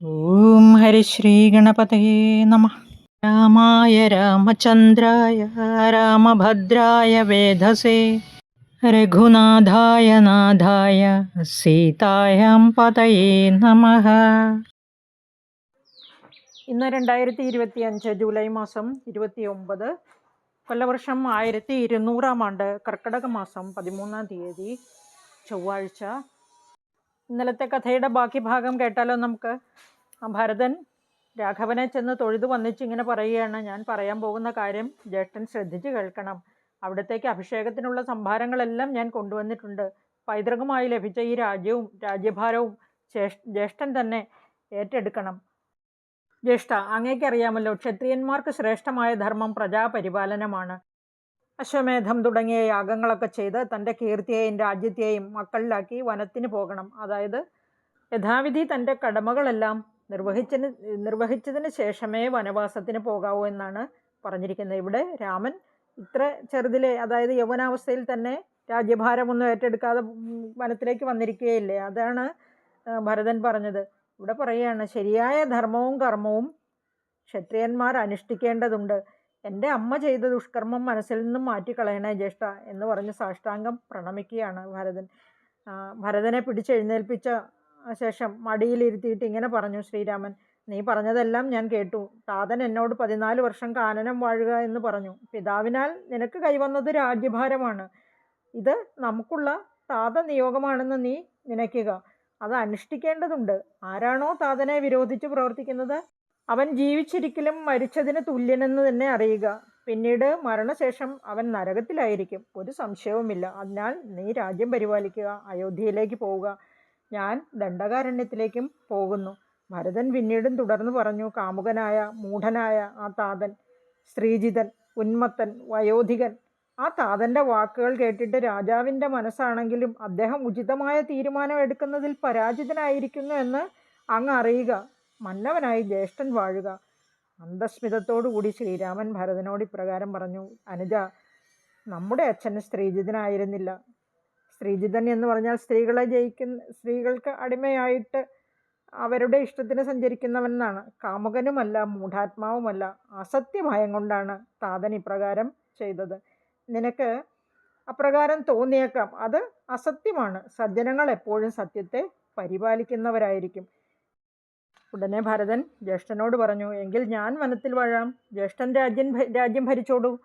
ഓം ഹരിശ്രീഗണപതയേ നമ. രാമായ രാമചന്ദ്രായ രാമഭദ്രായ വേധസേ രഘുനാഥായ നാഥായ സീതായാം പതയേ നമ. ഇന്ന് രണ്ടായിരത്തി ഇരുപത്തി അഞ്ച് ജൂലൈ മാസം ഇരുപത്തി ഒമ്പത് കൊല്ലവർഷം ആയിരത്തി ഇരുന്നൂറാം ആണ്ട് കർക്കിടക മാസം പതിമൂന്നാം തീയതി ചൊവ്വാഴ്ച ഇന്നലത്തെ കഥയുടെ ബാക്കി ഭാഗം കേട്ടാലോ നമുക്ക്? ഭരതൻ രാഘവനെ ചെന്ന് തൊഴുതു വന്നിച്ച് ഇങ്ങനെ പറയുകയാണ് ഞാൻ പറയാൻ പോകുന്ന കാര്യം ജ്യേഷ്ഠൻ ശ്രദ്ധിച്ച് കേൾക്കണം. അവിടത്തേക്ക് അഭിഷേകത്തിനുള്ള സംഭാരങ്ങളെല്ലാം ഞാൻ കൊണ്ടുവന്നിട്ടുണ്ട്. പൈതൃകമായി ലഭിച്ച ഈ രാജ്യവും രാജ്യഭാരവും ജ്യേഷ് ജ്യേഷ്ഠൻ തന്നെ ഏറ്റെടുക്കണം. ജ്യേഷ്ഠ അങ്ങേക്കറിയാമല്ലോ ക്ഷത്രിയന്മാർക്ക് ശ്രേഷ്ഠമായ ധർമ്മം പ്രജാപരിപാലനമാണ്. അശ്വമേധം തുടങ്ങിയ യാഗങ്ങളൊക്കെ ചെയ്ത് തന്റെ കീർത്തിയെയും രാജ്യത്തെയും മക്കളിലാക്കി വനത്തിന് പോകണം. അതായത് യഥാവിധി തന്റെ കടമകളെല്ലാം നിർവഹിച്ചതിന് നിർവഹിച്ചതിന് ശേഷമേ വനവാസത്തിന് പോകാവൂ എന്നാണ് പറഞ്ഞിരിക്കുന്നത്. ഇവിടെ രാമൻ ഇത്ര ചെറുതിലെ അതായത് യൗവനാവസ്ഥയിൽ തന്നെ രാജ്യഭാരമൊന്നും ഏറ്റെടുക്കാതെ വനത്തിലേക്ക് വന്നിരിക്കുകയില്ലേ? അതാണ് ഭരതൻ പറഞ്ഞത്. ഇവിടെ പറയുകയാണ് ശരിയായ ധർമ്മവും കർമ്മവും ക്ഷത്രിയന്മാർ അനുഷ്ഠിക്കേണ്ടതുണ്ട്. എന്റെ അമ്മ ചെയ്ത ദുഷ്കർമ്മം മനസ്സിൽ നിന്നും മാറ്റിക്കളയണേ ജ്യേഷ്ഠ എന്ന് പറഞ്ഞ് സാഷ്ടാംഗം പ്രണമിക്കുകയാണ് ഭരതൻ. ഭരതനെ പിടിച്ചെഴുന്നേൽപ്പിച്ച ശേഷം മടിയിലിരുത്തിയിട്ട് ഇങ്ങനെ പറഞ്ഞു ശ്രീരാമൻ നീ പറഞ്ഞതെല്ലാം ഞാൻ കേട്ടു. താതൻ എന്നോട് പതിനാല് വർഷം കാനനം വാഴുക എന്ന് പറഞ്ഞു. പിതാവിനാൽ നിനക്ക് കൈവന്നത് രാജ്യഭാരമാണ്. ഇത് നമുക്കുള്ള താത നിയോഗമാണെന്ന് നീ നനയ്ക്കുക. അത് അനുഷ്ഠിക്കേണ്ടതുണ്ട്. ആരാണോ താതനെ വിരോധിച്ച് പ്രവർത്തിക്കുന്നത്? അവൻ ജീവിച്ചിരിക്കലും മരിച്ചതിന് തുല്യനെന്ന് തന്നെ അറിയുക. പിന്നീട് മരണശേഷം അവൻ നരകത്തിലായിരിക്കും. ഒരു സംശയവുമില്ല. അതിനാൽ നീ രാജ്യം പരിപാലിക്കുക അയോധ്യയിലേക്ക് പോവുക. ഞാൻ ദണ്ഡകാരണ്യത്തിലേക്കും പോകുന്നു. ഭരതൻ പിന്നീടും തുടർന്ന് പറഞ്ഞു കാമുകനായ മൂഢനായ ആ താതൻ ശ്രീജിതൻ ഉന്മത്തൻ വയോധികൻ. ആ താതന്റെ വാക്കുകൾ കേട്ടിട്ട് രാജാവിന്റെ മനസ്സാണെങ്കിലും അദ്ദേഹം ഉചിതമായ തീരുമാനം എടുക്കുന്നതിൽ പരാജിതനായിരിക്കുന്നു എന്ന് അങ്ങ് അറിയുക. മന്നവനായി ജ്യേഷ്ഠൻ വാഴുക. അന്തസ്മിതത്തോടുകൂടി ശ്രീരാമൻ ഭരതനോട് ഇപ്രകാരം പറഞ്ഞു അനുജ നമ്മുടെ അച്ഛൻ സ്ത്രീജിതനായിരുന്നില്ല സ്ത്രീജിതൻ എന്ന് പറഞ്ഞാൽ സ്ത്രീകളെ ജയിക്കുന്ന സ്ത്രീകൾക്ക് അടിമയായിട്ട് അവരുടെ ഇഷ്ടത്തിന് സഞ്ചരിക്കുന്നവൻ എന്നാണ് കാമുകനുമല്ല മൂഢാത്മാവുമല്ല. അസത്യഭയം കൊണ്ടാണ് താതൻ ഇപ്രകാരം ചെയ്തത്. നിനക്ക് അപ്രകാരം തോന്നിയേക്കാം. അത് അസത്യമാണ്. സജ്ജനങ്ങൾ എപ്പോഴും സത്യത്തെ പരിപാലിക്കുന്നവരായിരിക്കും. ഉടനെ ഭരതൻ ജ്യേഷ്ഠനോട് പറഞ്ഞു എങ്കിൽ ഞാൻ വനത്തിൽ വാഴാം. ജ്യേഷ്ഠൻ രാജ്യം രാജ്യം ഭരിച്ചോടൂ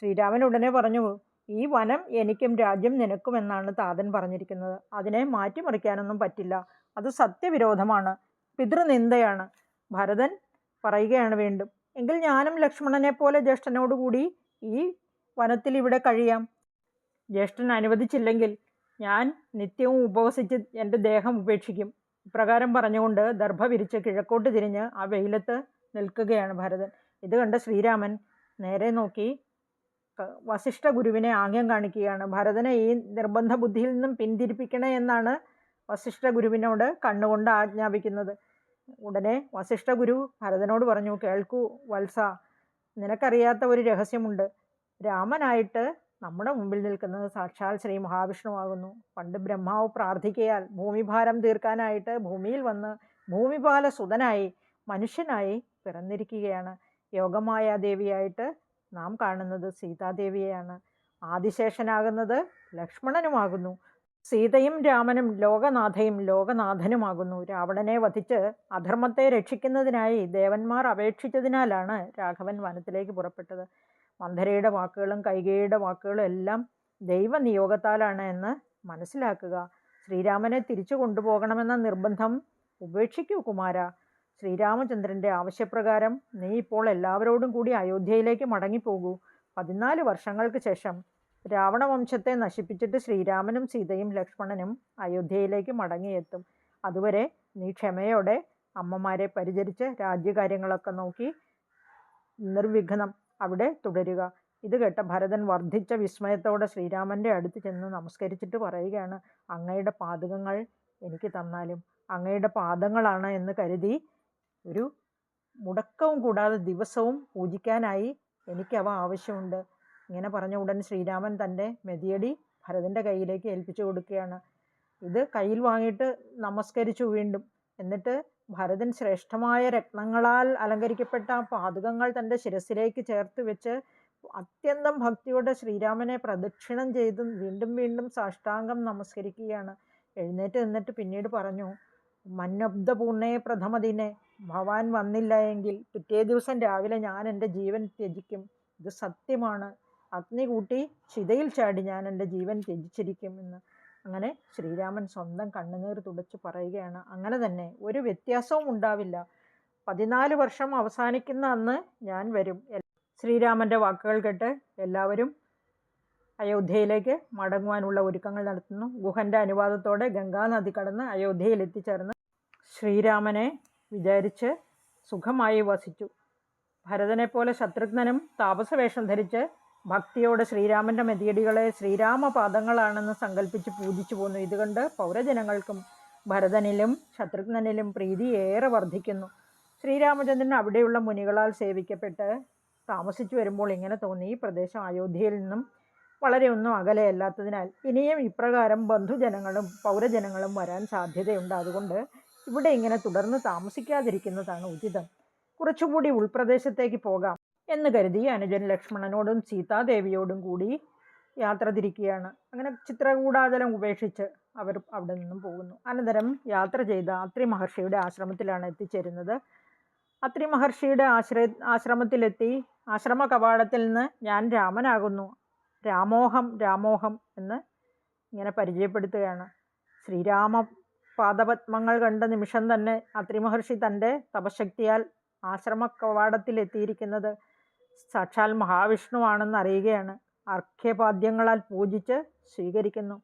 ശ്രീരാമൻ ഉടനെ പറഞ്ഞു ഈ വനം എനിക്കും രാജ്യം നിനക്കും എന്നാണ് താതൻ പറഞ്ഞിരിക്കുന്നത്. അതിനെ മാറ്റിമറിക്കാനൊന്നും പറ്റില്ല. അത് സത്യവിരോധമാണ്. പിതൃനിന്ദയാണ്. ഭരതൻ പറയുകയാണ് വീണ്ടും എങ്കിൽ ഞാനും ലക്ഷ്മണനെ പോലെ ജ്യേഷ്ഠനോടുകൂടി ഈ വനത്തിൽ ഇവിടെ കഴിയാം. ജ്യേഷ്ഠൻ അനുവദിച്ചില്ലെങ്കിൽ ഞാൻ നിത്യവും ഉപവസിച്ച് എന്റെ ദേഹം ഉപേക്ഷിക്കും. ഇപ്രകാരം പറഞ്ഞുകൊണ്ട് ദർഭ വിരിച്ച് കിഴക്കോട്ട് തിരിഞ്ഞ് ആ വെയിലത്ത് നിൽക്കുകയാണ് ഭരതൻ. ഇത് കണ്ട ശ്രീരാമൻ നേരെ നോക്കി വസിഷ്ഠ ഗുരുവിനെ ആംഗ്യം കാണിക്കുകയാണ്. ഭരതനെ ഈ നിർബന്ധ ബുദ്ധിയിൽ നിന്നും പിന്തിരിപ്പിക്കണേ എന്നാണ് വസിഷ്ഠ ഗുരുവിനോട് കണ്ണുകൊണ്ട് ആജ്ഞാപിക്കുന്നത്. ഉടനെ വസിഷ്ഠ ഗുരു ഭരതനോട് പറഞ്ഞു കേൾക്കൂ വത്സ നിനക്കറിയാത്ത ഒരു രഹസ്യമുണ്ട്. രാമനായിട്ട് നമ്മുടെ മുമ്പിൽ നിൽക്കുന്നത് സാക്ഷാൽ ശ്രീ മഹാവിഷ്ണുവാകുന്നു. പണ്ട് ബ്രഹ്മാവ് പ്രാർത്ഥിക്കയാൽ ഭൂമിഭാരം തീർക്കാനായിട്ട് ഭൂമിയിൽ വന്ന് ഭൂമിപാല സുതനായി മനുഷ്യനായി പിറന്നിരിക്കുകയാണ്. യോഗമായ ദേവിയായിട്ട് നാം കാണുന്നത് സീതാദേവിയെയാണ്. ആദിശേഷനാകുന്നത് ലക്ഷ്മണനുമാകുന്നു. സീതയും രാമനും ലോകനാഥയും ലോകനാഥനുമാകുന്നു. രാവണനെ വധിച്ച് അധർമ്മത്തെ രക്ഷിക്കുന്നതിനായി ദേവന്മാർ അപേക്ഷിച്ചതിനാലാണ് രാഘവൻ വനത്തിലേക്ക് പുറപ്പെട്ടത്. മന്ധരയുടെ വാക്കുകളും കൈകേയുടെ വാക്കുകളും എല്ലാം ദൈവനിയോഗത്താലാണ് എന്ന് മനസ്സിലാക്കുക. ശ്രീരാമനെ തിരിച്ചു കൊണ്ടുപോകണമെന്ന നിർബന്ധം ഉപേക്ഷിക്കൂ കുമാര. ശ്രീരാമചന്ദ്രന്റെ ആവശ്യപ്രകാരം നീ ഇപ്പോൾ എല്ലാവരോടും കൂടി അയോധ്യയിലേക്ക് മടങ്ങിപ്പോകൂ. പതിനാല് വർഷങ്ങൾക്ക് ശേഷം രാവണവംശത്തെ നശിപ്പിച്ചിട്ട് ശ്രീരാമനും സീതയും ലക്ഷ്മണനും അയോധ്യയിലേക്ക് മടങ്ങിയെത്തും. അതുവരെ നീ ക്ഷമയോടെ അമ്മമാരെ പരിചരിച്ച് രാജ്യകാര്യങ്ങളൊക്കെ നോക്കി നിർവിഘ്നം അവിടെ തുടരുക. ഇത് കേട്ട ഭരതൻ വർദ്ധിച്ച വിസ്മയത്തോടെ ശ്രീരാമന്റെ അടുത്ത് ചെന്ന് നമസ്കരിച്ചിട്ട് പറയുകയാണ് അങ്ങയുടെ പാതകങ്ങൾ എനിക്ക് തന്നാലും അങ്ങയുടെ പാദങ്ങളാണ് എന്ന് കരുതി ഒരു മുടക്കവും കൂടാതെ ദിവസവും പൂജിക്കാനായി എനിക്കവ ആവശ്യമുണ്ട്. ഇങ്ങനെ പറഞ്ഞ ഉടൻ ശ്രീരാമൻ തന്റെ മെതിയടി ഭരതന്റെ കയ്യിലേക്ക് ഏൽപ്പിച്ചു കൊടുക്കുകയാണ്. ഇത് കയ്യിൽ വാങ്ങിയിട്ട് നമസ്കരിച്ചു വീണ്ടും. എന്നിട്ട് ഭരതൻ ശ്രേഷ്ഠമായ രത്നങ്ങളാൽ അലങ്കരിക്കപ്പെട്ട ആ പാദുകങ്ങൾ തന്റെ ശിരസിലേക്ക് ചേർത്ത് വെച്ച് അത്യന്തം ഭക്തിയോടെ ശ്രീരാമനെ പ്രദക്ഷിണം ചെയ്ത് വീണ്ടും വീണ്ടും സാഷ്ടാംഗം നമസ്കരിക്കുകയാണ്. എഴുന്നേറ്റ് നിന്നിട്ട് പിന്നീട് പറഞ്ഞു മന്നബ്ദ മന്നബ്ദപൂർണേ പ്രഥമദിനെ ഭവാൻ വന്നില്ല എങ്കിൽ പിറ്റേ ദിവസം രാവിലെ ഞാൻ എന്റെ ജീവൻ ത്യജിക്കും. ഇത് സത്യമാണ്. അഗ്നി കൂട്ടി ചിതയിൽ ചാടി ഞാൻ എന്റെ ജീവൻ ത്യജിച്ചിരിക്കും എന്ന്. അങ്ങനെ ശ്രീരാമൻ സ്വന്തം കണ്ണുനീർ തുടച്ച് പറയുകയാണ്. അങ്ങനെ തന്നെ ഒരു വ്യത്യാസവും ഉണ്ടാവില്ല. പതിനാല് വർഷം അവസാനിക്കുന്ന അന്ന് ഞാൻ വരും. ശ്രീരാമന്റെ വാക്കുകൾ കേട്ട് എല്ലാവരും അയോധ്യയിലേക്ക് മടങ്ങുവാനുള്ള ഒരുക്കങ്ങൾ നടത്തുന്നു. ഗുഹന്റെ അനുവാദത്തോടെ ഗംഗാനദി കടന്ന് അയോധ്യയിൽ എത്തിച്ചേർന്ന് ശ്രീരാമനെ വിചാരിച്ച് സുഖമായി വസിച്ചു. ഭരതനെപ്പോലെ പോലെ ശത്രുഘ്നനും താപസവേഷം ധരിച്ച് ഭക്തിയോടെ ശ്രീരാമന്റെ മെതിയടികളെ ശ്രീരാമപാദങ്ങളാണെന്ന് സങ്കല്പിച്ച് പൂജിച്ചു പോന്നു. ഇതുകൊണ്ട് പൗരജനങ്ങൾക്കും ഭരതനിലും ശത്രുഘ്നനിലും പ്രീതി ഏറെ വർദ്ധിക്കുന്നു. ശ്രീരാമചന്ദ്രൻ അവിടെയുള്ള മുനികളാൽ സേവിക്കപ്പെട്ട് താമസിച്ചു വരുമ്പോൾ ഇങ്ങനെ തോന്നി. ഈ പ്രദേശം അയോധ്യയിൽ നിന്നും വളരെ ഒന്നും അകലെയല്ലാത്തതിനാൽ ഇനിയും ഇപ്രകാരം ബന്ധുജനങ്ങളും പൗരജനങ്ങളും വരാൻ സാധ്യതയുണ്ട്. അതുകൊണ്ട് ഇവിടെ ഇങ്ങനെ തുടർന്ന് താമസിക്കാതിരിക്കുന്നതാണ് ഉചിതം. കുറച്ചുകൂടി ഉൾപ്രദേശത്തേക്ക് പോകാം. എന്ന് കരുതി അനുജൻ ലക്ഷ്മണനോടും സീതാദേവിയോടും കൂടി യാത്ര തിരിക്കുകയാണ്. അങ്ങനെ ചിത്രകൂടാചലം ഉപേക്ഷിച്ച് അവർ അവിടെ നിന്നും പോകുന്നു. അനന്തരം യാത്ര ചെയ്ത അത്രി മഹർഷിയുടെ ആശ്രമത്തിലാണ് എത്തിച്ചേരുന്നത്. അത്രി മഹർഷിയുടെ ആശ്ര ആശ്രമത്തിലെത്തി ആശ്രമ കവാടത്തിൽ നിന്ന് ഞാൻ രാമനാകുന്നു. രാമോഹം രാമോഹം എന്ന് ഇങ്ങനെ പരിചയപ്പെടുത്തുകയാണ്. ശ്രീരാമ പാദപത്മങ്ങൾ കണ്ട നിമിഷം തന്നെ അത്രി മഹർഷി തന്റെ തപശക്തിയാൽ ആശ്രമ കവാടത്തിൽ എത്തിയിരിക്കുന്നത് സാക്ഷാൽ മഹാവിഷ്ണുവാണെന്ന് അറിയുകയാണ്. അർഘ്യപാദ്യങ്ങളാൽ പൂജിച്ച് സ്വീകരിക്കുന്നു.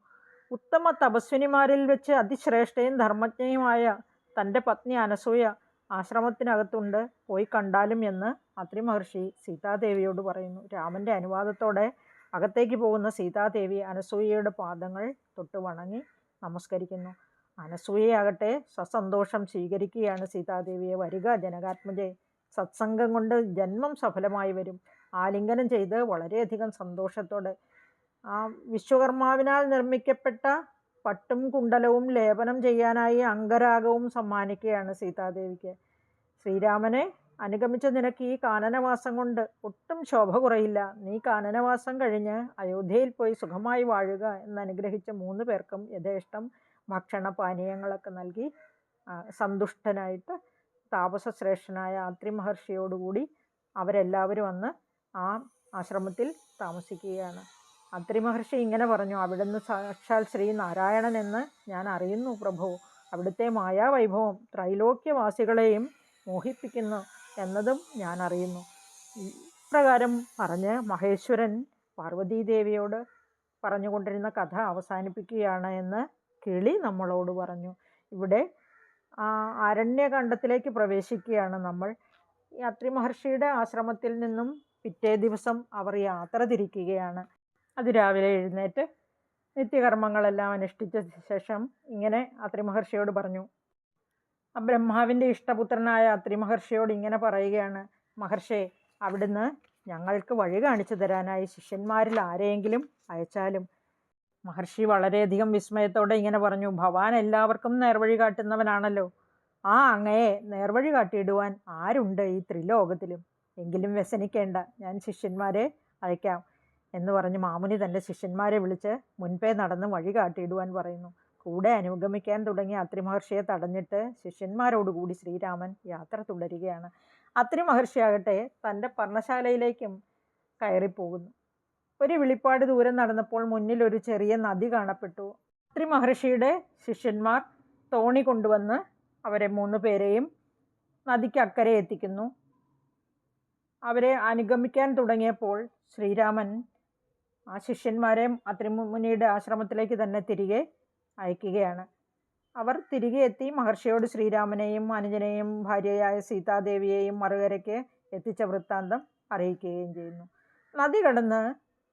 ഉത്തമ തപസ്വിനിമാരിൽ വെച്ച് അതിശ്രേഷ്ഠയും ധർമ്മജ്ഞയുമായ തന്റെ പത്നി അനസൂയ ആശ്രമത്തിനകത്തുണ്ട്. പോയി കണ്ടാലും എന്ന് അത്രി മഹർഷി സീതാദേവിയോട് പറയുന്നു. രാമന്റെ അനുവാദത്തോടെ അകത്തേക്ക് പോകുന്ന സീതാദേവി അനസൂയയുടെ പാദങ്ങൾ തൊട്ട് വണങ്ങി നമസ്കരിക്കുന്നു. അനസൂയയാകട്ടെ സസന്തോഷം സ്വീകരിക്കുകയാണ് സീതാദേവിയെ. വരിക ജനകാത്മജയെ സത്സംഗം കൊണ്ട് ജന്മം സഫലമായി വരും. ആലിംഗനം ചെയ്ത് വളരെയധികം സന്തോഷത്തോടെ. ആ വിശ്വകർമാവിനാൽ നിർമ്മിക്കപ്പെട്ട പട്ടും കുണ്ടലവും ലേപനം ചെയ്യാനായി അംഗരാഗവും സമ്മാനിക്കുകയാണ് സീതാദേവിക്ക്. ശ്രീരാമനെ അനുഗമിച്ച നിനക്ക് ഈ കാനനവാസം കൊണ്ട് ഒട്ടും ശോഭ കുറയില്ല. നീ കാനനവാസം കഴിഞ്ഞ് അയോധ്യയിൽ പോയി സുഖമായി വാഴുക എന്ന് അനുഗ്രഹിച്ച മൂന്ന് പേർക്കും യഥേഷ്ടം ഭക്ഷണ പാനീയങ്ങളൊക്കെ നൽകി സന്തുഷ്ടനായിട്ട് താപസശ്രേഷ്ഠനായ അത്രി മഹർഷിയോടുകൂടി അവരെല്ലാവരും അന്ന് ആ ആശ്രമത്തിൽ താമസിക്കുകയാണ്. അത്രി മഹർഷി ഇങ്ങനെ പറഞ്ഞു അവിടുന്ന് സാക്ഷാൽ ശ്രീ നാരായണൻ എന്ന് ഞാൻ അറിയുന്നു പ്രഭു. അവിടുത്തെ മായാവൈഭവം ത്രൈലോക്യവാസികളെയും മോഹിപ്പിക്കുന്നു എന്നതും ഞാൻ അറിയുന്നു. ഇപ്രകാരം പറഞ്ഞ് മഹേശ്വരൻ പാർവതീദേവിയോട് പറഞ്ഞുകൊണ്ടിരുന്ന കഥ അവസാനിപ്പിക്കുകയാണ് എന്ന് കിളി നമ്മളോട് പറഞ്ഞു. ഇവിടെ അരണ്യകണ്ഡത്തിലേക്ക് പ്രവേശിക്കുകയാണ് നമ്മൾ. അത്രി മഹർഷിയുടെ ആശ്രമത്തിൽ നിന്നും പിറ്റേ ദിവസം അവർ യാത്ര തിരിക്കുകയാണ്. അതിരാവിലെ എഴുന്നേറ്റ് നിത്യകർമ്മങ്ങളെല്ലാം അനുഷ്ഠിച്ച ശേഷം ഇങ്ങനെ അത്രി മഹർഷിയോട് പറഞ്ഞു. ആ ബ്രഹ്മാവിന്റെ ഇഷ്ടപുത്രനായ അത്രി മഹർഷിയോട് ഇങ്ങനെ പറയുകയാണ്. മഹർഷേ അവിടുന്ന് ഞങ്ങൾക്ക് വഴി കാണിച്ചു തരാനായി ശിഷ്യന്മാരിൽ ആരെയെങ്കിലും അയച്ചാലും മഹർഷി വളരെയധികം വിസ്മയത്തോടെ ഇങ്ങനെ പറഞ്ഞു ഭവാൻ എല്ലാവർക്കും നേർവഴി കാട്ടുന്നവനാണല്ലോ. ആ അങ്ങയെ നേർവഴി കാട്ടിയിടുവാൻ ആരുണ്ട് ഈ ത്രിലോകത്തിലും? എങ്കിലും വ്യസനിക്കേണ്ട ഞാൻ ശിഷ്യന്മാരെ അയക്കാം എന്ന് പറഞ്ഞ് മാമുനി തന്റെ ശിഷ്യന്മാരെ വിളിച്ച് മുൻപേ നടന്ന് വഴി കാട്ടിയിടുവാൻ പറയുന്നു. കൂടെ അനുഗമിക്കാൻ തുടങ്ങി അത്രി മഹർഷിയെ തടഞ്ഞിട്ട് ശിഷ്യന്മാരോടുകൂടി ശ്രീരാമൻ യാത്ര തുടരുകയാണ്. അത്രി മഹർഷിയാകട്ടെ തന്റെ പർണശാലയിലേക്കും കയറിപ്പോകുന്നു. ഒരു വിളിപ്പാട് ദൂരം നടന്നപ്പോൾ മുന്നിൽ ഒരു ചെറിയ നദി കാണപ്പെട്ടു. അത്രി മഹർഷിയുടെ ശിഷ്യന്മാർ തോണി കൊണ്ടുവന്ന് അവരെ മൂന്ന് പേരെയും നദിക്ക് അക്കരെ എത്തിക്കുന്നു. അവരെ അനുഗമിക്കാൻ തുടങ്ങിയപ്പോൾ ശ്രീരാമൻ ആ ശിഷ്യന്മാരെ അത്രിമുനിയുടെ ആശ്രമത്തിലേക്ക് തന്നെ തിരികെ അയക്കുകയാണ്. അവർ തിരികെ എത്തി മഹർഷിയോട് ശ്രീരാമനെയും അനുജനെയും ഭാര്യയായ സീതാദേവിയെയും മറുകരയ്ക്ക് എത്തിച്ച വൃത്താന്തം അറിയിക്കുകയും ചെയ്യുന്നു. നദി കടന്ന്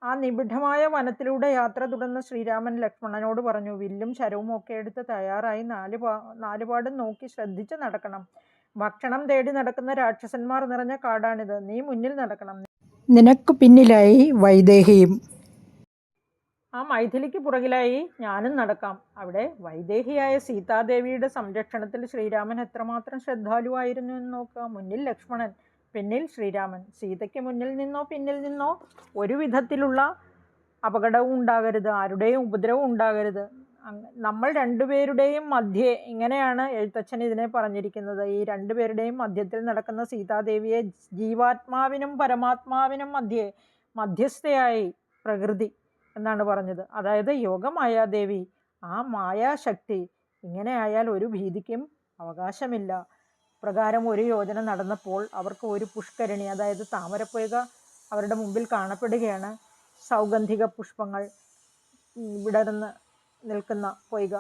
ആ നിബിഢമായ വനത്തിലൂടെ യാത്ര തുടർന്ന ശ്രീരാമൻ ലക്ഷ്മണനോട് പറഞ്ഞു വില്ലും ശരവും ഒക്കെ എടുത്ത് തയ്യാറായി നാല് പാ നാലുപാടും നോക്കി ശ്രദ്ധിച്ച് നടക്കണം. ഭക്ഷണം തേടി നടക്കുന്ന രാക്ഷസന്മാർ നിറഞ്ഞ കാടാണിത്. നീ മുന്നിൽ നടക്കണം. നിനക്ക് പിന്നിലായി വൈദേഹിയും. ആ മൈഥിലിക്ക് പുറകിലായി ഞാനും നടക്കാം. അവിടെ വൈദേഹിയായ സീതാദേവിയുടെ സംരക്ഷണത്തിൽ ശ്രീരാമൻ എത്രമാത്രം ശ്രദ്ധാലുവായിരുന്നു എന്ന് നോക്കുക. മുന്നിൽ ലക്ഷ്മണൻ പിന്നിൽ ശ്രീരാമൻ. സീതയ്ക്ക് മുന്നിൽ നിന്നോ പിന്നിൽ നിന്നോ ഒരു വിധത്തിലുള്ള അപകടവും ഉണ്ടാകരുത്. ആരുടെയും ഉപദ്രവം ഉണ്ടാകരുത്. നമ്മൾ രണ്ടുപേരുടെയും മധ്യേ ഇങ്ങനെയാണ് എഴുത്തച്ഛൻ ഇതിനെ പറഞ്ഞിരിക്കുന്നത്. ഈ രണ്ടുപേരുടെയും മധ്യത്തിൽ നടക്കുന്ന സീതാദേവിയെ ജീവാത്മാവിനും പരമാത്മാവിനും മധ്യേ മധ്യസ്ഥയായി പ്രകൃതി എന്നാണ് പറഞ്ഞത്. അതായത് യോഗമായാദേവി ആ മായാശക്തി ഇങ്ങനെ ആയാൽ ഒരു ഭീതിക്കും അവകാശമില്ല. പ്രകാരം ഒരു യോജന നടന്നപ്പോൾ അവർക്ക് ഒരു പുഷ്കരണി അതായത് താമരപ്പുഴക അവരുടെ മുമ്പിൽ കാണപ്പെടുകയാണ്. സൗഗന്ധിക പുഷ്പങ്ങൾ വിടർന്ന് നിൽക്കുന്ന പൊയ്ക.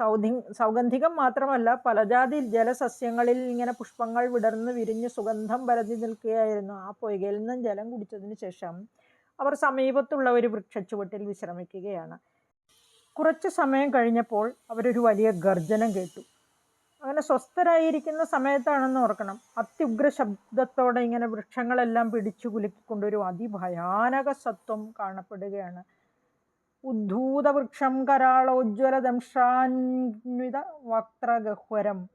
സൗധി സൗഗന്ധികം മാത്രമല്ല പലജാതി ജലസസ്യങ്ങളിൽ ഇങ്ങനെ പുഷ്പങ്ങൾ വിടർന്ന് വിരിഞ്ഞ് സുഗന്ധം പരതി നിൽക്കുകയായിരുന്നു ആ പൊയ്കയിൽ നിന്നും ജലം കുടിച്ചതിന് ശേഷം അവർ സമീപത്തുള്ള ഒരു വൃക്ഷച്ചുവട്ടിൽ വിശ്രമിക്കുകയാണ്. കുറച്ച് സമയം കഴിഞ്ഞപ്പോൾ അവരൊരു വലിയ ഗർജനം കേട്ടു. അങ്ങനെ സ്വസ്ഥരായിരിക്കുന്ന സമയത്താണെന്ന് ഓർക്കണം. അത്യുഗ്ര ശബ്ദത്തോടെ ഇങ്ങനെ വൃക്ഷങ്ങളെല്ലാം പിടിച്ചു കുലുക്കിക്കൊണ്ടൊരു അതിഭയാനക സത്വം കാണപ്പെടുകയാണ്. ഉദ്ധൂതവൃക്ഷം കരാളോജ്വലദംഷാന്വിത വക്രഗഹ്വരം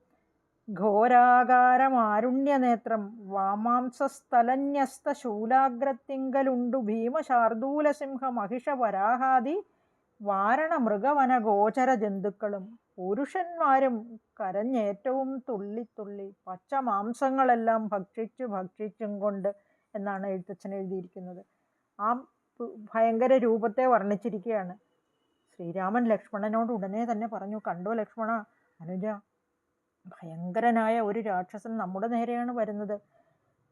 ഘോരാകാരമാരുണ്യനേത്രം വാമാംസസ്ഥലന്യസ്തശൂലാഗ്രത്തിങ്കലുണ്ടു ഭീമശാർദൂലസിംഹ മഹിഷ വരാഹാദി വാരണ മൃഗവന ഗോചര ജന്തുക്കളും പുരുഷന്മാരും കരഞ്ഞേറ്റവും തുള്ളി തുള്ളി പച്ച മാംസങ്ങളെല്ലാം ഭക്ഷിച്ചു ഭക്ഷിച്ചും കൊണ്ട് എന്നാണ് എഴുത്തച്ഛൻ എഴുതിയിരിക്കുന്നത്. ആ ഭയങ്കര രൂപത്തെ വർണിച്ചിരിക്കുകയാണ്. ശ്രീരാമൻ ലക്ഷ്മണനോട് ഉടനെ തന്നെ പറഞ്ഞു കണ്ടോ ലക്ഷ്മണ അനുജ ഭയങ്കരനായ ഒരു രാക്ഷസൻ നമ്മുടെ നേരെയാണ് വരുന്നത്.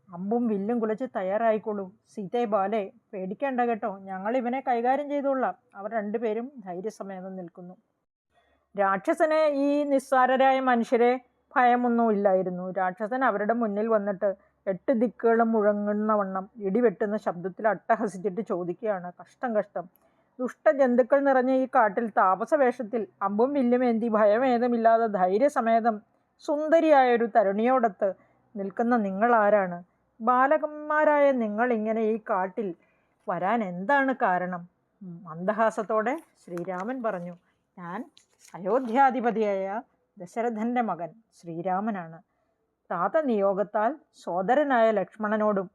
അമ്പും വില്ലും കുലച്ച് തയ്യാറായിക്കോളൂ. സീതേ ബാലെ പേടിക്കേണ്ട കേട്ടോ. ഞങ്ങൾ ഇവനെ കൈകാര്യം ചെയ്തോളാം അവർ രണ്ടുപേരും ധൈര്യസമേതം നിൽക്കുന്നു. രാക്ഷസന് ഈ നിസ്സാരരായ മനുഷ്യരെ ഭയമൊന്നും ഇല്ലായിരുന്നു രാക്ഷസൻ അവരുടെ മുന്നിൽ വന്നിട്ട് എട്ട് ദിക്കുകളും മുഴങ്ങുന്ന വണ്ണം ഇടിവെട്ടുന്ന ശബ്ദത്തിൽ അട്ടഹസിച്ചിട്ട് ചോദിക്കുകയാണ്. കഷ്ടം കഷ്ടം. ദുഷ്ടജന്തുക്കൾ നിറഞ്ഞ ഈ കാട്ടിൽ താപസവേഷത്തിൽ അമ്പും വില്ലുമേന്തി ഭയമേതമില്ലാതെ ധൈര്യസമേതം സുന്ദരിയായ ഒരു തരുണിയോടൊത്ത് നിൽക്കുന്ന നിങ്ങൾ ആരാണ്? ബാലകന്മാരായ നിങ്ങൾ ഇങ്ങനെ ഈ കാട്ടിൽ വരാൻ എന്താണ് കാരണം? മന്ദഹാസത്തോടെ ശ്രീരാമൻ പറഞ്ഞു ഞാൻ അയോധ്യാധിപതിയായ ദശരഥന്റെ മകൻ ശ്രീരാമനാണ്. താത നിയോഗത്താൽ സോദരനായ ലക്ഷ്മണനോടും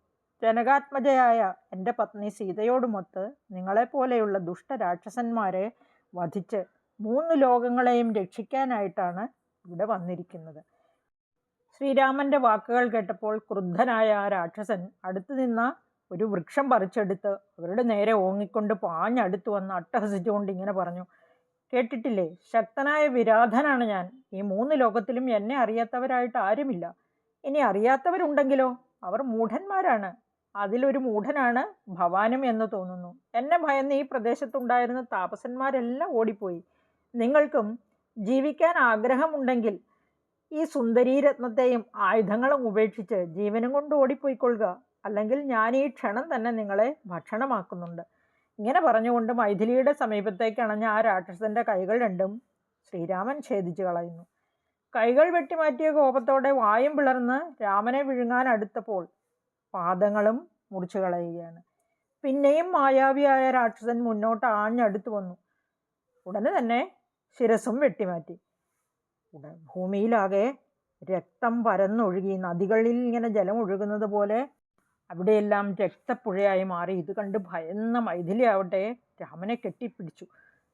ജനകാത്മജയായ എന്റെ പത്നി സീതയോടുമൊത്ത് നിങ്ങളെപ്പോലെയുള്ള ദുഷ്ടരാക്ഷസന്മാരെ വധിച്ച് മൂന്ന് ലോകങ്ങളെയും രക്ഷിക്കാനായിട്ടാണ് ഇവിടെ വന്നിരിക്കുന്നത്. ശ്രീരാമന്റെ വാക്കുകൾ കേട്ടപ്പോൾ ക്രുദ്ധനായ ആ രാക്ഷസൻ അടുത്തു നിന്ന ഒരു വൃക്ഷം പറിച്ചെടുത്ത് അവരുടെ നേരെ ഓങ്ങിക്കൊണ്ട് പാഞ്ഞടുത്തു വന്ന് അട്ടഹസിച്ചുകൊണ്ട് ഇങ്ങനെ പറഞ്ഞു കേട്ടിട്ടില്ലേ? ശക്തനായ വിരാധനാണ് ഞാൻ. ഈ മൂന്ന് ലോകത്തിലും എന്നെ അറിയാത്തവരായിട്ട് ആരുമില്ല. ഇനി അറിയാത്തവരുണ്ടെങ്കിലോ? അവർ മൂഢന്മാരാണ്. അതിലൊരു മൂഢനാണ് ഭവാനും എന്ന് തോന്നുന്നു. എന്നെ ഭയന്ന് ഈ പ്രദേശത്തുണ്ടായിരുന്ന താപസന്മാരെല്ലാം ഓടിപ്പോയി. നിങ്ങൾക്കും ജീവിക്കാൻ ആഗ്രഹമുണ്ടെങ്കിൽ ഈ സുന്ദരീരത്നത്തെയും ആയുധങ്ങളും ഉപേക്ഷിച്ച് ജീവനും കൊണ്ട് ഓടിപ്പോയിക്കൊള്ളുക. അല്ലെങ്കിൽ ഞാൻ ഈ ക്ഷണം തന്നെ നിങ്ങളെ ഭക്ഷണമാക്കുന്നുണ്ട്. ഇങ്ങനെ പറഞ്ഞുകൊണ്ട് മൈഥിലിയുടെ സമീപത്തേക്ക് അണഞ്ഞ ആ രാക്ഷസന്റെ കൈകൾ രണ്ടും ശ്രീരാമൻ ഛേദിച്ചു കളയുന്നു. കൈകൾ വെട്ടിമാറ്റിയ കോപത്തോടെ വായും പിളർന്ന് രാമനെ വിഴുങ്ങാൻ അടുത്തപ്പോൾ പാദങ്ങളും മുറിച്ചു കളയുകയാണ്. പിന്നെയും മായാവിയായ രാക്ഷസൻ മുന്നോട്ട് ആഞ്ഞടുത്തു വന്നു. ഉടനെ തന്നെ ശിരസും വെട്ടിമാറ്റി ഭൂമിയിലാകെ രക്തം പരന്നൊഴുകി നദികളിൽ ഇങ്ങനെ ജലം ഒഴുകുന്നത് പോലെ അവിടെയെല്ലാം രക്തപ്പുഴയായി മാറി. ഇത് കണ്ട് ഭയന്ന മൈഥിലി ആവട്ടെ രാമനെ കെട്ടിപ്പിടിച്ചു.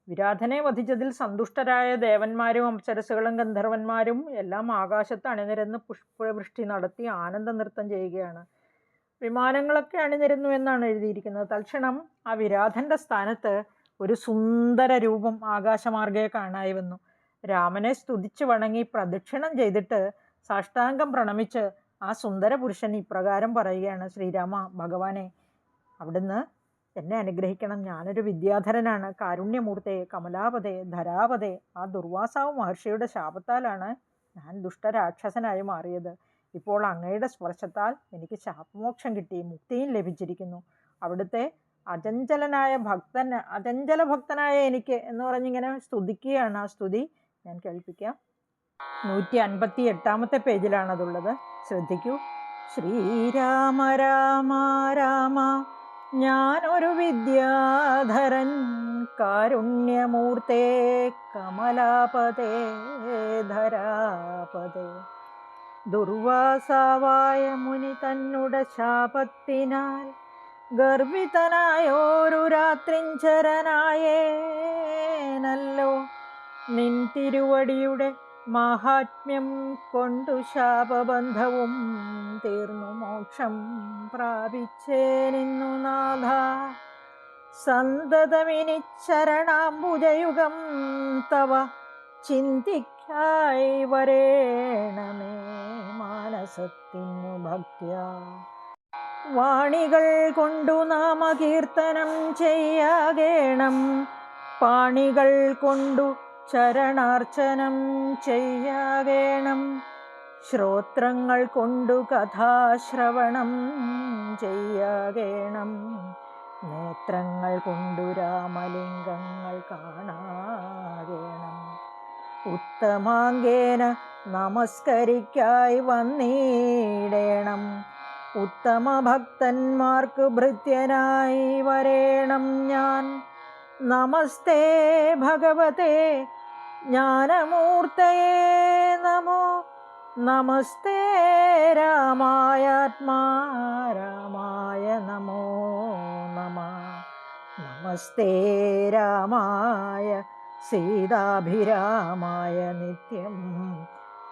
വിരാധനെ വധിച്ചതിൽ സന്തുഷ്ടരായ ദേവന്മാരും അപ്സരസുകളും ഗന്ധർവന്മാരും എല്ലാം ആകാശത്ത് അണിനിരന്ന് പുഷ്പവൃഷ്ടി നടത്തി ആനന്ദ നൃത്തം ചെയ്യുകയാണ്. വിമാനങ്ങളൊക്കെ അണിനിരുന്നു എന്നാണ് എഴുതിയിരിക്കുന്നത്. തൽക്ഷണം ആ വിരാധന്റെ സ്ഥാനത്ത് ഒരു സുന്ദര രൂപം ആകാശമാർഗയെ കാണായി വന്നു. രാമനെ സ്തുതിച്ചു വണങ്ങി പ്രദക്ഷിണം ചെയ്തിട്ട് സാഷ്ടാംഗം പ്രണമിച്ച് ആ സുന്ദര പുരുഷൻ ഇപ്രകാരം പറയുകയാണ് ശ്രീരാമ ഭഗവാനെ അവിടുന്ന് എന്നെ അനുഗ്രഹിക്കണം. ഞാനൊരു വിദ്യാധരനാണ്. കാരുണ്യമൂർത്തെ കമലാപതേ ധരാപതേ. ആ ദുർവാസാവ് മഹർഷിയുടെ ശാപത്താലാണ് ഞാൻ ദുഷ്ടരാക്ഷസനായി മാറിയത്. ഇപ്പോൾ അങ്ങയുടെ സ്പർശത്താൽ എനിക്ക് ശാപമോക്ഷം കിട്ടി മുക്തിയും ലഭിച്ചിരിക്കുന്നു. അവിടുത്തെ അചഞ്ചലനായ ഭക്തൻ അചഞ്ചല ഭക്തനായ എനിക്ക് എന്ന് പറഞ്ഞിങ്ങനെ സ്തുതിക്കുകയാണ്. ആ സ്തുതി ഞാൻ കേൾപ്പിക്കാം. നൂറ്റി അൻപത്തി എട്ടാമത്തെ പേജിലാണതുള്ളത്. ശ്രദ്ധിക്കൂ. ശ്രീരാമ രാമ രാമ ഞാനൊരു വിദ്യാധരൻ കാരുണ്യമൂർത്തേ കമലാപതേ ധരാപതേ. ദുർവാസാവായ മുനി തന്നുടെ ശാപത്തിനാൽ ഗർഭിതനായോരു രാത്രിഞ്ചരനായേനല്ലോ. നിൻ തിരുവടിയുടെ മാഹാത്മ്യം കൊണ്ടു ശാപബന്ധവും തീർന്നു മോക്ഷം പ്രാപിച്ചേനിന്നു നാഥ. സന്തതമിനി ചരണാംബുജയുഗം തവ ചിന്തിക്കായി വരേണമേ മാനസത്തിനു ഭക്ത വാണികൾ കൊണ്ടു നാമകീർത്തനം ചെയ്യാകേണം. പാണികൾ കൊണ്ടു ചരണാർച്ചനം ചെയ്യാകേണം ശ്രോത്രങ്ങൾ കൊണ്ടു കഥാശ്രവണം ചെയ്യാകേണം നേത്രങ്ങൾ കൊണ്ടു രാമലിംഗങ്ങൾ കാണാകേണം ഉത്തമാങ്കേന നമസ്കരിക്കായി വന്നിടേണം. ഉത്തമ ഭക്തന്മാർക്ക് ഭൃത്യനായി വരേണം ഞാൻ. നമസ്തേ ഭഗവതേ ജ്ഞാനമൂർത്തയേ നമോ. നമസ്തേ രാമായാത്മാ രാമായ നമോ നമ. നമസ്തേ രാമായ സീതാഭിരാമായ നിത്യം.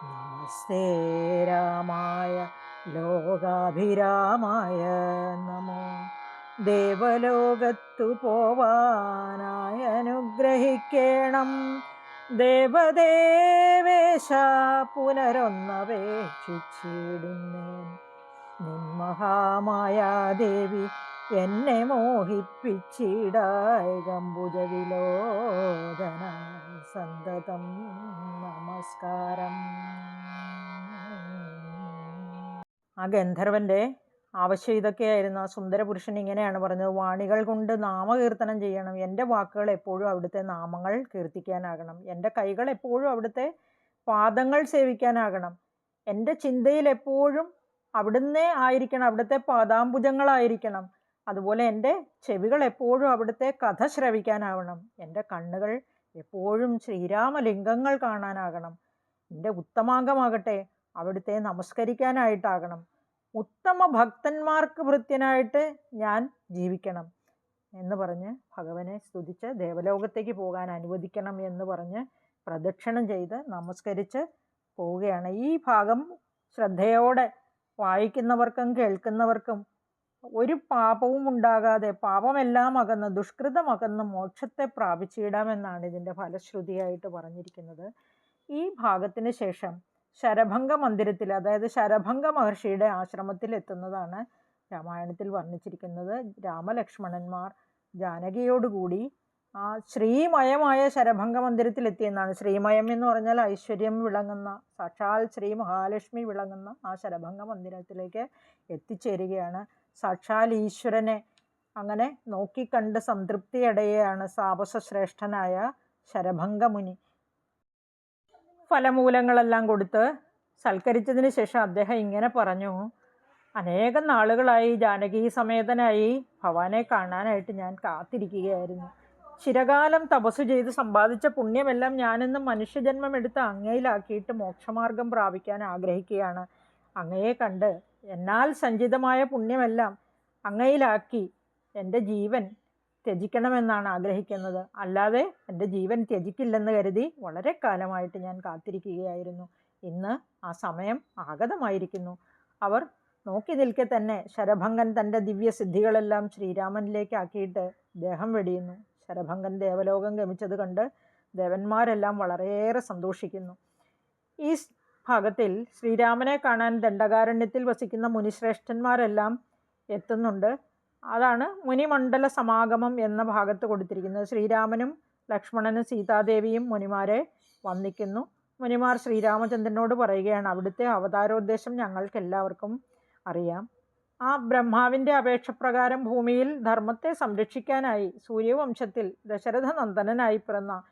നമസ്തേ രാമായ ലോകാഭിരാമായ നമോ. ദേവലോകത്തു പോവാനായി അനുഗ്രഹിക്കണം. ദേവദേവേശ പുനരൊന്നപേക്ഷിച്ചിടുന്നേൻ നിന്മഹാമായാദേവി എന്നെ മോഹിപ്പിച്ചിടായ ഗംബുജവിലോചന സന്തതം നമസ്കാരം. ആ ഗന്ധർവന്റെ ആവശ്യം ഇതൊക്കെയായിരുന്നു. ആ സുന്ദരപുരുഷൻ ഇങ്ങനെയാണ് പറഞ്ഞത് വാണികൾ കൊണ്ട് നാമകീർത്തനം ചെയ്യണം. എന്റെ വാക്കുകൾ എപ്പോഴും അവിടുത്തെ നാമങ്ങൾ കീർത്തിക്കാനാകണം. എന്റെ കൈകൾ എപ്പോഴും അവിടുത്തെ പാദങ്ങൾ സേവിക്കാനാകണം. എന്റെ ചിന്തയിൽ എപ്പോഴും അവിടുന്നേ ആയിരിക്കണം അവിടുത്തെ പാദാംബുജങ്ങളായിരിക്കണം. അതുപോലെ എന്റെ ചെവികൾ എപ്പോഴും അവിടുത്തെ കഥ ശ്രവിക്കാനാവണം. എന്റെ കണ്ണുകൾ എപ്പോഴും ശ്രീരാമലിംഗങ്ങൾ കാണാനാകണം. എന്റെ ഉത്തമാംഗമാകട്ടെ അവിടുത്തെ നമസ്കരിക്കാനായിട്ടാകണം. ഉത്തമ ഭക്തന്മാർക്ക് ഭൃത്യനായിട്ട് ഞാൻ ജീവിക്കണം എന്ന് പറഞ്ഞ് ഭഗവനെ സ്തുതിച്ച് ദേവലോകത്തേക്ക് പോകാൻ അനുവദിക്കണം എന്ന് പറഞ്ഞ് പ്രദക്ഷിണം ചെയ്ത് നമസ്കരിച്ച് പോവുകയാണ്. ഈ ഭാഗം ശ്രദ്ധയോടെ വായിക്കുന്നവർക്കും കേൾക്കുന്നവർക്കും ഒരു പാപവും ഉണ്ടാകാതെ പാപമെല്ലാം അകന്ന് ദുഷ്കൃതമകന്ന് മോക്ഷത്തെ പ്രാപിച്ചിടാമെന്നാണ് ഇതിന്റെ ഫലശ്രുതിയായിട്ട് പറഞ്ഞിരിക്കുന്നത്. ഈ ഭാഗത്തിന് ശേഷം ശരഭംഗ മന്ദിരത്തിൽ അതായത് ശരഭംഗ മഹർഷിയുടെ ആശ്രമത്തിൽ എത്തുന്നതാണ് രാമായണത്തിൽ വർണിച്ചിരിക്കുന്നത്. രാമലക്ഷ്മണന്മാർ ജാനകിയോടുകൂടി ആ ശ്രീമയമായ ശരഭംഗ മന്ദിരത്തിൽ എത്തിയെന്നാണ്. ശ്രീമയം എന്ന് പറഞ്ഞാൽ ഐശ്വര്യം വിളങ്ങുന്ന സാക്ഷാൽ ശ്രീ മഹാലക്ഷ്മി വിളങ്ങുന്ന ആ ശരഭംഗ മന്ദിരത്തിലേക്ക് എത്തിച്ചേരുകയാണ്. സാക്ഷാൽ ഈശ്വരനെ അങ്ങനെ നോക്കിക്കണ്ട് സംതൃപ്തിയടയാണ് സാപസശ്രേഷ്ഠനായ ശരഭംഗ മുനി. ഫലമൂലങ്ങളെല്ലാം കൊടുത്ത് സൽക്കരിച്ചതിന് ശേഷം അദ്ദേഹം ഇങ്ങനെ പറഞ്ഞു അനേകം നാളുകളായി ജാനകി സമേതനായി ഭവാനെ കാണാനായിട്ട് ഞാൻ കാത്തിരിക്കുകയായിരുന്നു. ചിരകാലം തപസ്സു ചെയ്ത് സമ്പാദിച്ച പുണ്യമെല്ലാം ഞാനിന്ന് മനുഷ്യജന്മം എടുത്ത് അങ്ങയിലാക്കിയിട്ട് മോക്ഷമാർഗം പ്രാപിക്കാൻ ആഗ്രഹിക്കുകയാണ്. അങ്ങയെ കണ്ട് എന്നാൽ സഞ്ചിതമായ പുണ്യമെല്ലാം അങ്ങയിലാക്കി എന്റെ ജീവൻ ത്യജിക്കണമെന്നാണ് ആഗ്രഹിക്കുന്നത്. അല്ലാതെ എന്റെ ജീവൻ ത്യജിക്കില്ലെന്ന് കരുതി വളരെ കാലമായിട്ട് ഞാൻ കാത്തിരിക്കുകയായിരുന്നു. ഇന്ന് ആ സമയം ആഗതമായിരിക്കുന്നു. അവർ നോക്കി നിൽക്കെ തന്നെ ശരഭംഗൻ തന്റെ ദിവ്യസിദ്ധികളെല്ലാം ശ്രീരാമനിലേക്ക് ആക്കിയിട്ട് ദേഹം വെടിയുന്നു. ശരഭംഗൻ ദേവലോകം ഗമിച്ചത് കണ്ട് ദേവന്മാരെല്ലാം വളരെയേറെ സന്തോഷിക്കുന്നു. ഈ ഭാഗത്തിൽ ശ്രീരാമനെ കാണാൻ ദണ്ഡകാരണ്യത്തിൽ വസിക്കുന്ന മുനിശ്രേഷ്ഠന്മാരെല്ലാം എത്തുന്നുണ്ട്. അതാണ് മുനിമണ്ഡല സമാഗമം എന്ന ഭാഗത്ത് കൊടുത്തിരിക്കുന്നത്. ശ്രീരാമനും ലക്ഷ്മണനും സീതാദേവിയും മുനിമാരെ വന്ദിക്കുന്നു. മുനിമാർ ശ്രീരാമചന്ദ്രനോട് പറയുകയാണ് അവിടുത്തെ അവതാരോദ്ദേശം ഞങ്ങൾക്ക് എല്ലാവർക്കും അറിയാം. ആ ബ്രഹ്മാവിന്റെ അപേക്ഷപ്രകാരം ഭൂമിയിൽ ധർമ്മത്തെ സംരക്ഷിക്കാനായി സൂര്യവംശത്തിൽ ദശരഥ നന്ദനനായി പിറന്ന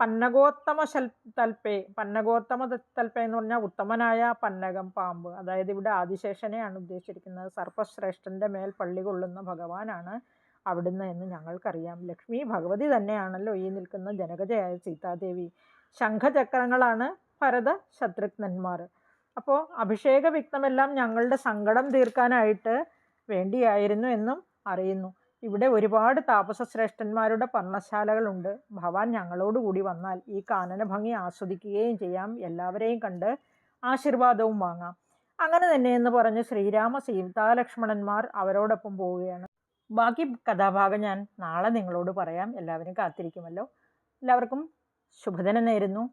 പന്നഗോത്തമ ശൽ തൽപ്പേ പന്നഗോത്തമ തൽപ്പേ എന്ന് പറഞ്ഞാൽ ഉത്തമനായ പന്നകം പാമ്പ്. അതായത് ഇവിടെ ആദിശേഷനെയാണ് ഉദ്ദേശിച്ചിരിക്കുന്നത്. സർപ്പശ്രേഷ്ഠന്റെ മേൽ പള്ളി കൊള്ളുന്ന ഭഗവാനാണ് അവിടുന്ന് എന്ന് ഞങ്ങൾക്കറിയാം. ലക്ഷ്മി ഭഗവതി തന്നെയാണല്ലോ ഈ നിൽക്കുന്ന ജനകജയായ സീതാദേവി. ശംഖചക്രങ്ങളാണ് ഭരത ശത്രുഘ്നന്മാർ. അപ്പോൾ അഭിഷേക വിഘ്നമെല്ലാം ഞങ്ങളുടെ സങ്കടം തീർക്കാനായിട്ട് വേണ്ടിയായിരുന്നു എന്നും അറിയുന്നു. ഇവിടെ ഒരുപാട് താപസശ്രേഷ്ഠന്മാരുടെ പർണശാലകളുണ്ട്. ഭവാൻ ഞങ്ങളോടുകൂടി വന്നാൽ ഈ കാനന ഭംഗി ആസ്വദിക്കുകയും ചെയ്യാം. എല്ലാവരെയും കണ്ട് ആശീർവാദവും വാങ്ങാം. അങ്ങനെ തന്നെ എന്ന് പറഞ്ഞ് ശ്രീരാമ സീതാലക്ഷ്മണന്മാർ അവരോടൊപ്പം പോവുകയാണ്. ബാക്കി കഥാഭാഗം ഞാൻ നാളെ നിങ്ങളോട് പറയാം. എല്ലാവരും കാത്തിരിക്കുമല്ലോ. എല്ലാവർക്കും ശുഭദിനം നേരുന്നു.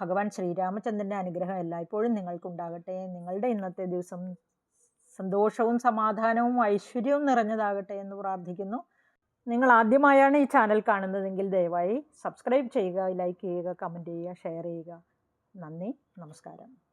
ഭഗവാൻ ശ്രീരാമചന്ദ്രന്റെ അനുഗ്രഹം എല്ലായ്പ്പോഴും നിങ്ങൾക്കുണ്ടാകട്ടെ. നിങ്ങളുടെ ഇന്നത്തെ ദിവസം സന്തോഷവും സമാധാനവും ഐശ്വര്യവും നിറഞ്ഞതാകട്ടെ എന്ന് പ്രാർത്ഥിക്കുന്നു. നിങ്ങൾ ആദ്യമായാണ് ഈ ചാനൽ കാണുന്നതെങ്കിൽ ദയവായി സബ്സ്ക്രൈബ് ചെയ്യുക ലൈക്ക് ചെയ്യുക കമന്റ് ചെയ്യുക ഷെയർ ചെയ്യുക. നന്ദി നമസ്കാരം.